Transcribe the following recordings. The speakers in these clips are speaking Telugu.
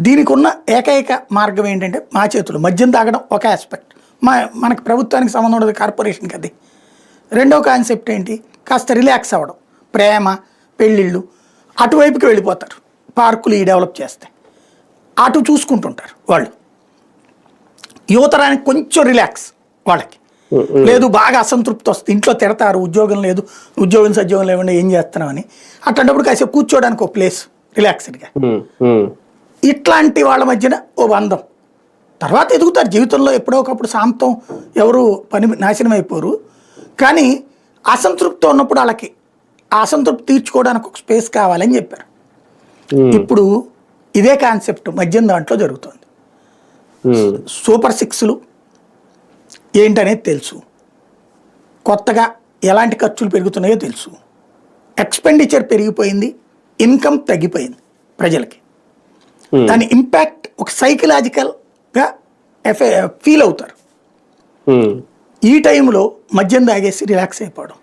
దీనికి ఉన్న ఏకైక మార్గం ఏంటంటే మా చేతులు మద్యం తాగడం ఒక ఆస్పెక్ట్ మా మనకి ప్రభుత్వానికి సంబంధం ఉండదు కార్పొరేషన్కి అది. రెండో కాన్సెప్ట్ ఏంటి? కాస్త రిలాక్స్ అవ్వడం. ప్రేమ పెళ్ళిళ్ళు అటువైపుకి వెళ్ళిపోతారు. పార్కులు ఈ డెవలప్ చేస్తే. అటు చూసుకుంటుంటారు వాళ్ళు. యువతరానికి కొంచెం రిలాక్స్ వాళ్ళకి. లేదు బాగా అసంతృప్తి వస్తుంది. ఇంట్లో తిడతారు ఉద్యోగం లేదు ఉద్యోగం సద్యోగం లేకుండా ఏం చేస్తున్నామని. అట్లాంటప్పుడు కాసేపు కూర్చోడానికి ఒక ప్లేస్ రిలాక్స్డ్గా ఇట్లాంటి వాళ్ళ మధ్యన ఓ బంధం. తర్వాత ఎదుగుతారు. జీవితంలో ఎప్పుడో ఒకప్పుడు శాంతం ఎవరు పని నాశనం అయిపోరు. కానీ అసంతృప్తి ఉన్నప్పుడు వాళ్ళకి ఆ అసంతృప్తి తీర్చుకోవడానికి ఒక స్పేస్ కావాలని చెప్పారు. ఇప్పుడు ఇదే కాన్సెప్ట్ మద్యం దాంట్లో జరుగుతుంది. సూపర్ సిక్స్లు ఏంటనేది తెలుసు. కొత్తగా ఎలాంటి ఖర్చులు పెరుగుతున్నాయో తెలుసు. ఎక్స్పెండిచర్ పెరిగిపోయింది. ఇన్కమ్ తగ్గిపోయింది ప్రజలకి. దాని ఇంపాక్ట్ ఒక సైకలాజికల్గా ఎఫె ఫీల్ అవుతారు. ఉమ్, ఈ టైంలో మద్యం తాగేసి రిలాక్స్ అయిపోవడం.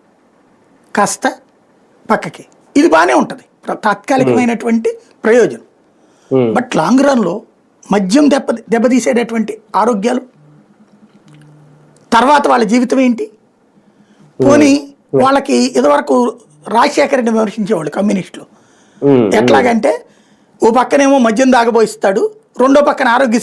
కాస్త పక్కకి. ఇది బాగానే ఉంటుంది. తాత్కాలికమైనటువంటి ప్రయోజనం. ఉమ్, బట్ లాంగ్ రన్లో మద్యం దెబ్బ దెబ్బతీసేటటువంటి ఆరోగ్యాలు తర్వాత వాళ్ళ జీవితం ఏంటి? పోనీ వాళ్ళకి ఇదివరకు రాజశేఖర రెడ్డి విమర్శించేవాళ్ళు కమ్యూనిస్టులు. ఎట్లాగంటే ఓ పక్కనేమో మద్యం దాగబోయిస్తాడు రెండో పక్కన ఆరోగ్య